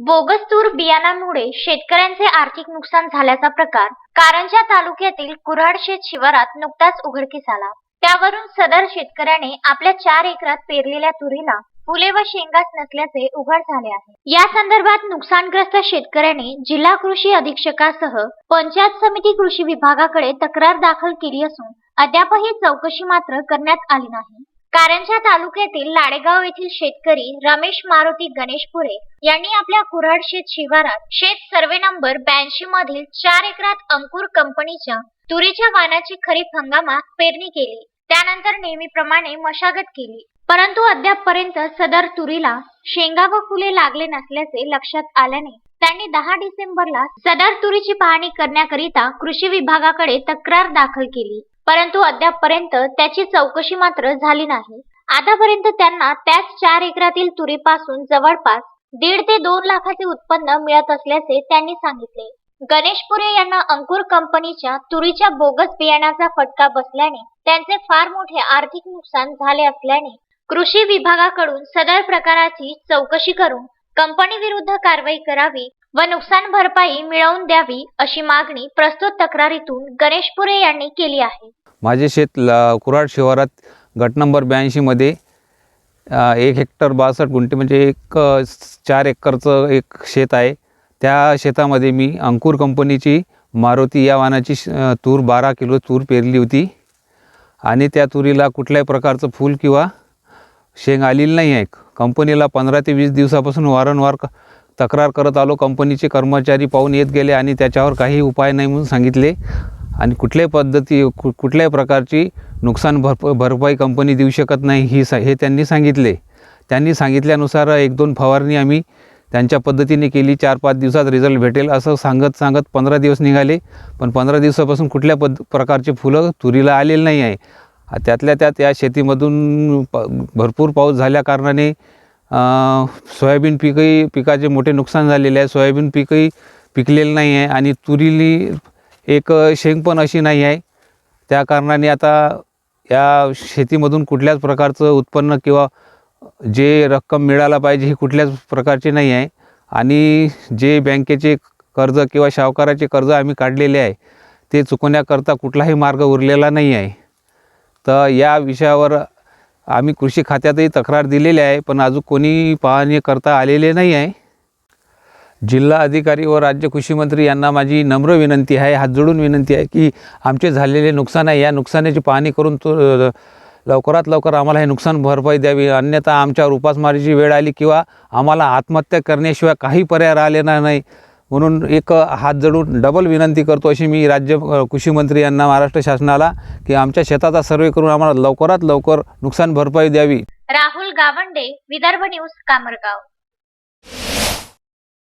Bogus तूर बियाणांमुळे शेतकऱ्यांचे आर्थिक नुकसान झाल्याचा प्रकार कारंजा तालुक्यातील कुऱ्हाडशेत शिवारात नुकताच उघडकीस आला. त्यावरून सदर शेतकऱ्याने आपल्या चार एकरात पेरलेल्या तुरीला फुले व शेंगाच नसल्याचे उघड झाले आहे. या संदर्भात नुकसानग्रस्त शेतकऱ्याने जिल्हा कृषी अधीक्षकासह पंचायत समिती कृषी विभागाकडे तक्रार दाखल केली असून अद्यापही चौकशी मात्र करण्यात आली नाही. कारंजा तालुक्यातील लाडेगाव येथील शेतकरी रमेश मारुती गणेशपुरे यांनी आपल्या कुऱ्हाड शेत शिवारात शेत सर्वे नंबर ब्याऐंशी मधील चार एकरात अंकुर कंपनीच्या तुरीच्या वाणाची खरीप हंगामात पेरणी केली. त्यानंतर नेहमीप्रमाणे मशागत केली. परंतु अद्यापपर्यंत सदर तुरीला शेंगा व फुले लागले नसल्याचे लक्षात आल्याने त्यांनी दहा डिसेंबरला सदर तुरीची पाहणी करण्याकरिता कृषी विभागाकडे तक्रार दाखल केली. परंतु अद्यापपर्यंत त्याची चौकशी मात्र झाली नाही. आतापर्यंत त्यांना त्याच चार एकरातील तुरीपासून जवळपास दीड ते दोन लाखाचे उत्पन्न मिळत असल्याचे त्यांनी सांगितले. गणेशपुरे यांना अंकुर कंपनीच्या तुरीच्या बोगस बियाण्याचा फटका बसल्याने त्यांचे फार मोठे आर्थिक नुकसान झाले असल्याने कृषी विभागाकडून सदर प्रकाराची चौकशी करून कंपनी विरुद्ध कारवाई करावी व नुकसान भरपाई मिळवून द्यावी अशी मागणी प्रस्तुत तक्रारीतून गणेशपुरे यांनी केली आहे. माझे शेत ला कुराड शिवारात गट नंबर ब्याऐंशीमध्ये एक हेक्टर बासष्ट गुंठे म्हणजे एक चार एकरचं एक शेत आहे. त्या शेतामध्ये मी अंकुर कंपनीची मारुती या वाहनाची श- तूर बारा किलो तूर पेरली होती. आणि त्या तुरीला कुठल्याही प्रकारचं फूल किंवा शेंग आलेली नाही आहे. कंपनीला पंधरा ते वीस दिवसापासून वारंवार क तक्रार करत आलो. कंपनीचे कर्मचारी पाहून येत गेले आणि त्याच्यावर काही उपाय नाही म्हणून सांगितले. आणि कुठल्याही पद्धती कु कुठल्याही प्रकारची नुकसान भरप भरपाई कंपनी देऊ शकत नाही ही सा हे त्यांनी सांगितले. त्यांनी सांगितल्यानुसार एक दोन फवारणी आम्ही त्यांच्या पद्धतीने केली. चार पाच दिवसात रिझल्ट भेटेल असं सांगत सांगत पंधरा दिवस निघाले. पण पंधरा दिवसापासून कुठल्या पद प्रकारचे फुलं तुरीला आलेले नाही आहे. त्यातल्या त्यात या शेतीमधून प भरपूर पाऊस झाल्याकारणाने सोयाबीन पीकही पिकाचे मोठे नुकसान झालेले आहे. सोयाबीन पीकही पिकलेलं नाही आहे आणि तुरीली एक शेंग पण अशी नाही आहे. त्या कारणाने आता या शेतीमधून कुठल्याच प्रकारचं उत्पन्न किंवा जे रक्कम मिळायला पाहिजे ही कुठल्याच प्रकारची नाही आहे. आणि जे बँकेचे कर्ज किंवा सावकाराचे कर्ज आम्ही काढलेले आहे ते चुकवण्याकरता कुठलाही मार्ग उरलेला नाही आहे. तर या विषयावर आम्ही कृषी खात्यातही तक्रार दिलेली आहे पण अजून कोणी पाहणी करता आलेले नाही आहे. जिल्हा अधिकारी व राज्य कृषी मंत्री यांना माझी नम्र विनंती आहे हात जोडून विनंती आहे की आमचे झालेले नुकसान आहे या नुकसानाची पाहणी करून तो लवकरात लवकर आम्हाला हे नुकसान भरपाई द्यावी. अन्यथा आमच्यावर उपासमारीची वेळ आली किंवा आम्हाला आत्महत्या करण्याशिवाय काही पर्याय राहिलेला नाही. म्हणून एक हात जडून डबल विनंती करतो अशी मी राज्य कृषी मंत्री यांना महाराष्ट्र शासनाला की आमच्या शेताचा सर्वे करून आम्हाला लवकरात लवकर नुकसान भरपाई द्यावी. राहुल गावंडे विदर्भ न्यूज कामरगाव.